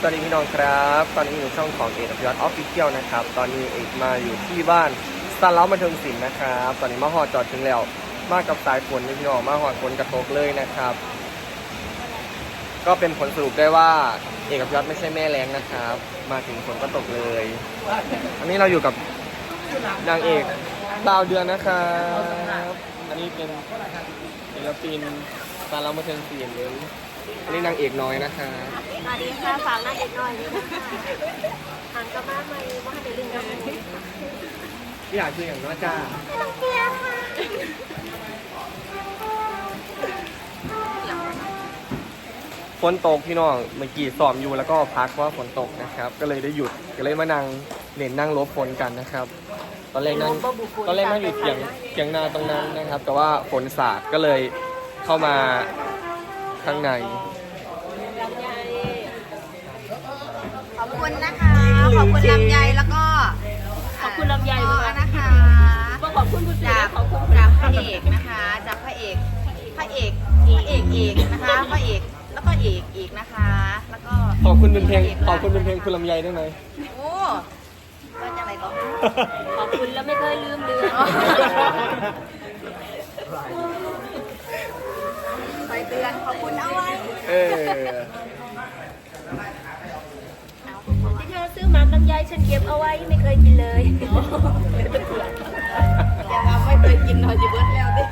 สวัสดีพี่น้องครับ ตอนนี้อยู่ช่องของเอกพิวัตรออฟฟิเชียลนะครับ ตอนนี้เอกมาอยู่ที่บ้านสตาร์เล้าบันเทิงศิลป์นะครับ ตอนนี้มาหอดจอดถึงแล้ว มากับสายฝนพี่น้องมาหอดฝนกระตกเลยนะครับ ก็เป็นผลสรุปได้ว่าเอกพิวัตรไม่ใช่แม่แรงนะครับ มาถึงฝนก็ตกเลย อันนี้เราอยู่กับนางเอกดาวเดือนนะครับ อันนี้เป็นศิลปินสตาร์เล้าบันเทิงศิลป์ อันนี้นางเอกน้อยนะครับสวัสดีค่ะฝากนางเอกหน่อยด้วยนะคะหันกลับบ้านมาว่าให้ไปลิงกับหนูพี่อยากคืออย่างน้อยจ้าน้องเปียค่ะฝนตกพี่น้องเมื่อกี้ซ้อมอยู่แล้วก็พักเพราะว่าฝนตกนะครับ ก็เลยได้หยุดก็เลยมานั่งเล่นนั่งลบฝนกันนะครับ ตอนแรกนั่งตอนแรกนั่งอยู่เถียงเถียงนาตรงนั้นนะครับ แต่ว่าฝนสาดก็เลยเข้ามา ข้างในขอบคุณนะคะ ขอบคุณลำไยแล้วก็ขอบคุณลำไยพ่อด้วยนะคะก็ขอบคุณคุณเสือจากขอบคุณจากพระเอกนะคะ จากพระเอกพระเอกพระเอกเอกนะคะพระเอกแล้วก็เอกอีกนะคะ แล้วก็ขอบคุณเป็นเพลงขอบคุณเป็นเพลงคุณลำไยได้ไหมโอ้ว่าจะอะไรต่อขอบคุณแล้วไม่เคยลืมเรือนไป เตือนขอบคุณเอาไว้เออที่เธอซื้อหมากลำไยฉันเก็บเอาไว้ไม่เคยกินเลยอย่าทำไม่เคยกินหน่อยจิเบิร์ดแล้วดิ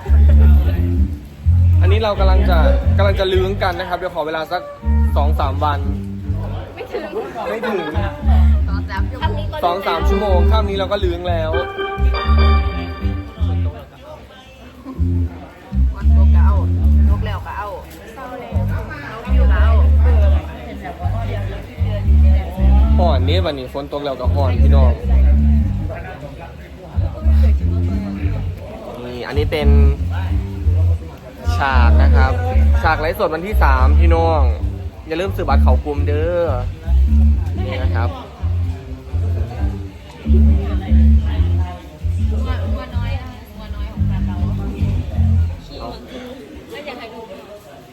อันนี้เรากำลังจะกำลังจะลื้งกันนะครับ เดี๋ยวขอเวลาสักสองสามวัน ไม่ถึงไม่ถึงสองสามชั่วครั้งโมงนี้ก็สองสามชั่วโมงข้ามนี้เราก็ลื้งแล้ว ห่อนนี่วันนี้ฝนตกแล้วก็ห่อนพี่น้อง นี่อันนี้เป็นฉากนะครับ ฉากไลฟ์สดวันที่3พี่น้อง อย่าลืมซื้อบัตรเขากลุ่มเด้อ นี่นะครับหัวน้อยมัวน้อยของเราไม่อยากให้ดู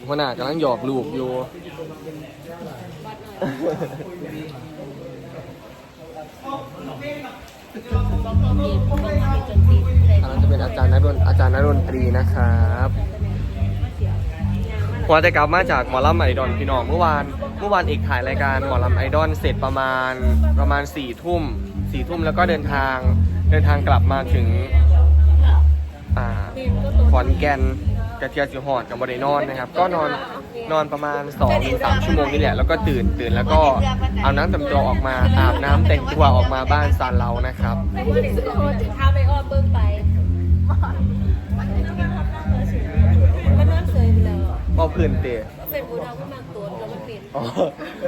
หัวหน้ากำลังหยอกลูกอยู่ มีผมก็มีจนตีเลย อันนั้นจะเป็นอาจารย์นักดนอาจารย์นักดนตรีนะครับพอจะกลับมาจากหมอลำไอดอลพี่น้องเมื่อวานเมื่อวานอีกถ่ายรายการหมอลำไอดอลเสร็จประมาณประมาณสี่ทุ่มสี่ทุ่มแล้วก็เดินทางเดินทางกลับมาถึงอ่าขอนแก่น กระเทียมจิหอดกับบริโนอนนะครับ ก็นอนนอนประมาณ2อถึงสชั่วโมงนี่แหละ แล้วก็ตื่นตื่นแล้วก็เอาน้ำแต่งตัวออกมาอาบน้ำแต่งตัวออกมาบ้านซานเรานะครับ ไม่ว่าจะโทรข้าวไปอ้อมเบิ้งไปมันนอนเฉยไปแล้วเบาพื้นเตะเป็นบูดาวก็มาตัวแล้วมันเป็นอ๋อ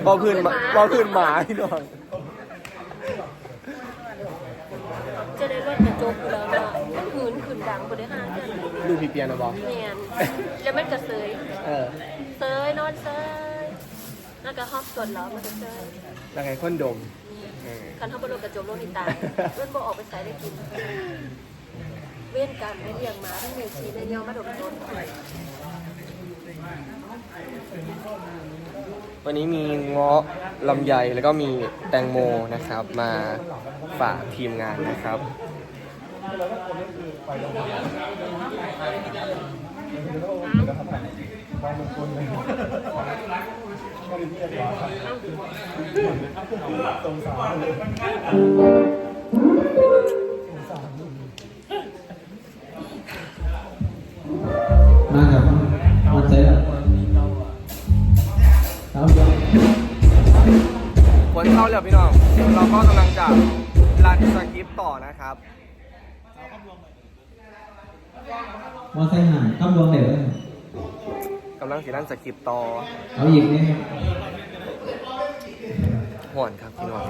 เบาพื้นหมาเบาพื้นหมาพี่น้องจะได้รถกระจกอยู่แล้วเนาะ ขืนขืนดังบริหารกันดูพี่เปียนะบอแมนแล้วมันก็เซยเออเซยนอนเซยแล้วก็ห้องสวดแล้วมันก็เซยแล้วไงคนดมเออคันห้องบรรกระจกโลกนี่ตายเพื่อนบอกออกไปใส่ได้กิน เว้นกันไม่เลี้ยงหมาทั้งเมชีในเลี้ยงมาดมต้นวันนี้มีเงาะลำไยแล้วก็มีแตงโมนะครับ มาฝากทีมงานนะครับ มาครับมาเจอครับฝนเข้าแล้วพี่น้อง เราก็กำลังจะรันสคริปต่อนะครับ มาใส่หายข้ามดวงเด็ดเลยกำลังสีรันสคริปต์ต่อ เอาอีกนี่ห่อนครับพี่น้อง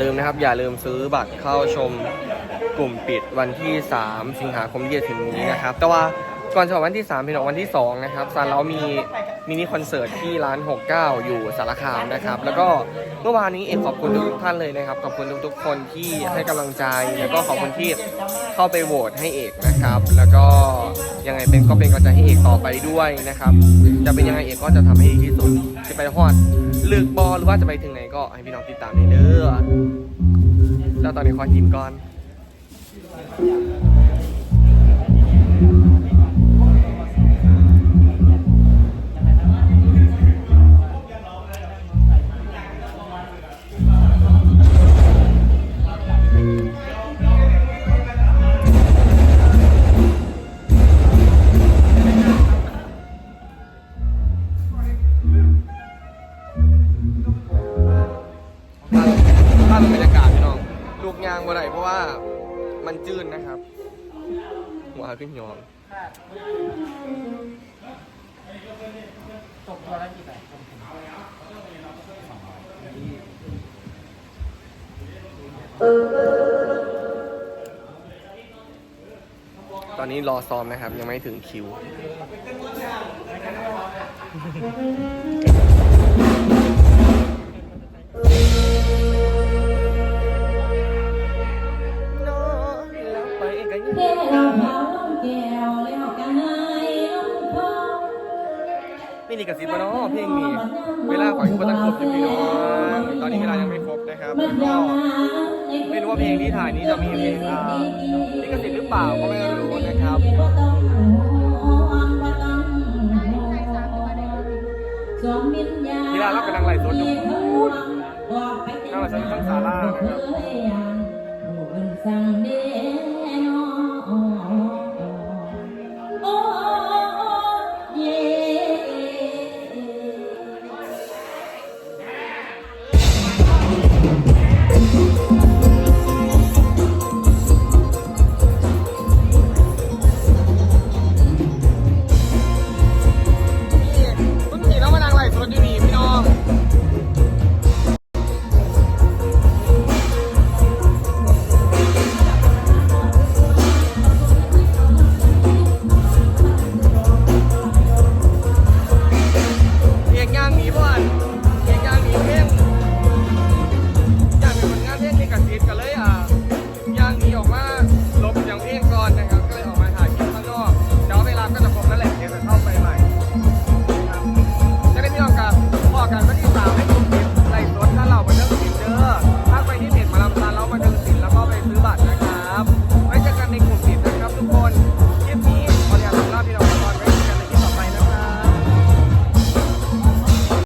ลืมนะครับ อย่าลืมซื้อบัตรเข้าชมกลุ่มปิดวันที่ 3 สิงหาคมที่จะถึงนี้นะครับ แต่ว่า ก่อนจะวันที่3เป็นวันที่ 2 นะครับซานเรามีมินิคอนเสิร์ตที่ร้าน 69 อยู่สารคามนะครับ แล้วก็เมื่อวานนี้เอกขอบคุณทุกท่านเลยนะครับ ขอบคุณทุกๆคนที่ให้กำลังใจ แล้วก็ขอบคุณที่เข้าไปโหวตให้เอกนะครับ แล้วก็ยังไงเป็นก็เป็นกำลังใจให้เอกต่อไปด้วยนะครับ จะเป็นยังไงเอกก็จะทำให้ดีที่สุดจะไปฮอดลึกบอลหรือว่าจะไปถึงไหนก็ให้พี่น้องติดตามในเด้อแล้วตอนนี้ขอกินก่อนางบ่ได้เพราะว่ามันจืดนะครับหัวขึ้นยองตอนนี้รอซ้อมนะครับ ยังไม่ถึงคิว นี่นี่กับซิบเนาะเพลงนี้ เวลาขอยก็ตั้งครบอยู่พี่น้องตอนนี้เวลายังไม่ครบนะครับมัแล้นวก็ยังไม่รู้ว่าเพลงที่ถ่ายนี้จะมีเพลงอ่าลิขสิทธิ์หรือเปล่าก็ไม่รู้นะครับบ่ต้องห่วงบ่ต้องห่วงสวมวิญญาณที่ร้านเรากำลังไล่สดอยู่บอกไปนั่งไลฟ์สดอยู่ข้างศาลานะครับ